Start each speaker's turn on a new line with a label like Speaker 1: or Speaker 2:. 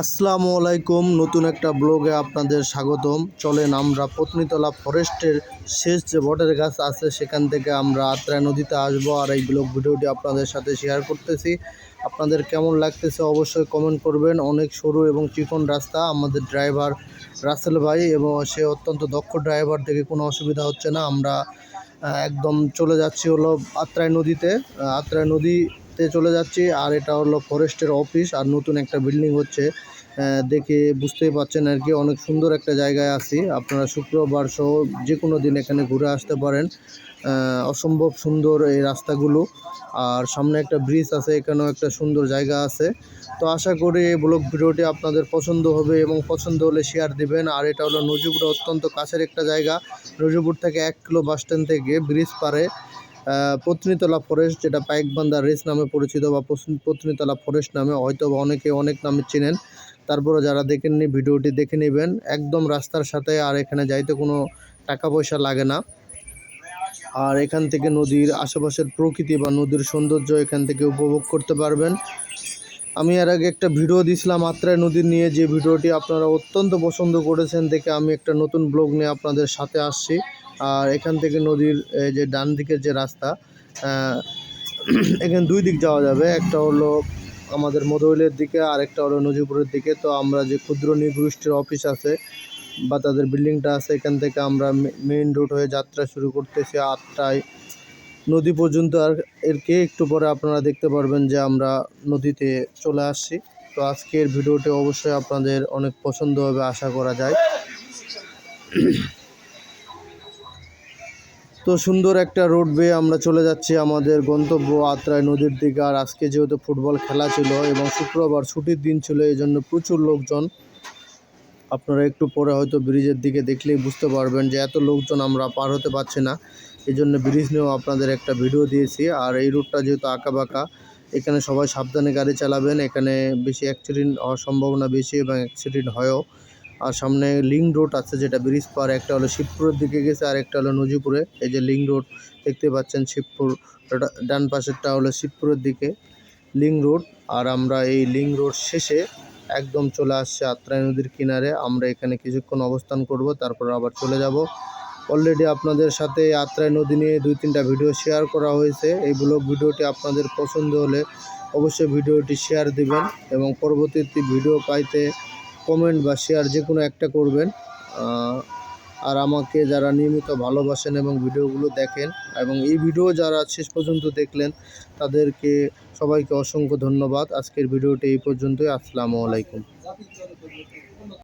Speaker 1: আসসালামু আলাইকুম নতুন একটা ব্লগে আপনাদের স্বাগতম। চলেন আমরা পত্নীতলা ফরেস্টের শেষ যে বটের গাছ আছে সেখান থেকে আমরা আত্রাই নদীতে আসব আর এই ব্লগ ভিডিওটি আপনাদের সাথে শেয়ার করতেছি। আপনাদের কেমন লাগতেছে অবশ্যই কমেন্ট করবেন। অনেক সরু এবং চিকন রাস্তা আমাদের ড্রাইভার রাসেল ভাই এবং সে অত্যন্ত দক্ষ ড্রাইভার থেকে কোনো অসুবিধা হচ্ছে না। আমরা একদম চলে যাচ্ছি হলো আত্রাই নদীতে। আহ, আত্রাই নদীতে চলে যাচ্ছি, আর এটা হলো ফরেস্টের অফিস আর নতুন একটা বিল্ডিং হচ্ছে। দেখে বুঝতেই পারছেন আর কি, অনেক সুন্দর একটা জায়গায় আছি। আপনারা শুক্রবার সহ যে কোনো দিন এখানে ঘুরে আসতে পারেন। অসম্ভব সুন্দর এই রাস্তাগুলো, আর সামনে একটা ব্রিজ আছে, এখানেও একটা সুন্দর জায়গা আছে। তো আশা করি ব্লগ ভিডিওটি আপনাদের পছন্দ হবে এবং পছন্দ হলে শেয়ার দিবেন। আর এটা হলো নজিপুর অত্যন্ত কাছের একটা জায়গা। নজিপুর থেকে এক কিলো বাস স্ট্যান্ড থেকে ব্রিজ পারে। পত্নীতলা ফরেস্ট, যেটা পাইকবান্ধা রেস নামে পরিচিত বা পত্নীতলা ফরেস্ট নামে হয়তো বা অনেকে, অনেক নামে চেনেন। তারপরে যারা দেখেননি ভিডিওটি দেখে নেবেন। একদম রাস্তার সাথে আর এখানে যাইতে কোনো টাকা পয়সা লাগে না। আর এখান থেকে নদীর আশেপাশের প্রকৃতি বা নদীর সৌন্দর্য এখান থেকে উপভোগ করতে পারবেন। আমি এর আগে একটা ভিডিও দিয়েছিলাম আত্রাই নদীর নিয়ে, যে ভিডিওটি আপনারা অত্যন্ত পছন্দ করেছেন দেখে আমি একটা নতুন ব্লগ নিয়ে আপনাদের সাথে আসছি। আর এখান থেকে নদীর যে ডান দিকের যে রাস্তা এখানে দুই দিক যাওয়া যাবে। একটা হলো আমাদের মধুইলের দিকে, আর একটা হলো নজিপুরের দিকে। তো আমরা যে ক্ষুদ্র নৃগোষ্ঠীর অফিস আছে বা তাদের বিল্ডিংটা আছে, এখান থেকে আমরা মেইন রোড হয়ে যাত্রা শুরু করতেছি আটটায় নদী পর্যন্ত আর এরকে একটু পরে আপনারা দেখতে পারবেন যে আমরা নদীতে চলে আসছি। তো আজকের ভিডিওটি অবশ্যই আপনাদের অনেক পছন্দ হবে, আশা করা যায়। তো সুন্দর একটা রোড বেয়ে আমরা চলে যাচ্ছি আমাদের গন্তব্য আত্রায় নদীর দিকে। আর আজকে যেহেতু ফুটবল খেলা ছিল এবং শুক্রবার ছুটির দিন ছিল এই জন্য প্রচুর লোকজন আপনারা একটু পরে হয়তো ব্রিজের দিকে দেখলেই বুঝতে পারবেন যে এত লোকজন আমরা পার হতে পারছি না। এই জন্য ব্রিজ নিয়েও আপনাদের একটা ভিডিও দিয়েছি। আর এই রুটটা যেহেতু আঁকা বাঁকা এখানে সবাই সাবধানে গাড়ি চালাবেন। এখানে বেশি অ্যাক্সিডেন্ট হওয়ার সম্ভাবনা বেশি এবং অ্যাক্সিডেন্ট হয়ও। আর সামনে লিঙ্ক রোড আছে যেটা ব্রিজ পার, একটা হলো শিবপুরের দিকে গেছে, আর একটা হলো নজিপুরে। এই যে লিঙ্ক রোড দেখতে পাচ্ছেন শিবপুর ডান পাশেরটা হলো শিবপুরের দিকে লিঙ্ক রোড। আর আমরা এই লিঙ্ক রোড শেষে একদম চলে আসছে আত্রাই নদীর কিনারে। আমরা এখানে কিছুক্ষণ অবস্থান করব, তারপর আবার চলে যাব। অলরেডি আপনাদের সাথে আত্রাই নদী নিয়ে দুই তিনটা ভিডিও শেয়ার করা হয়েছে। এই ব্লগ ভিডিওটি আপনাদের পছন্দ হলে অবশ্যই ভিডিওটি শেয়ার দিবেন এবং পরবর্তীতে ভিডিও পাইতে কমেন্ট বা শেয়ার যে কোনো একটা করবেন। আর আমাকে যারা নিয়মিত ভালোবাসেন এবং ভিডিওগুলো দেখেন এবং এই ভিডিও যারা শেষ পর্যন্ত দেখলেন, তাদেরকে সবাইকে অসংখ্য ধন্যবাদ। আজকের ভিডিওটি এই পর্যন্তই। আসসালামু আলাইকুম।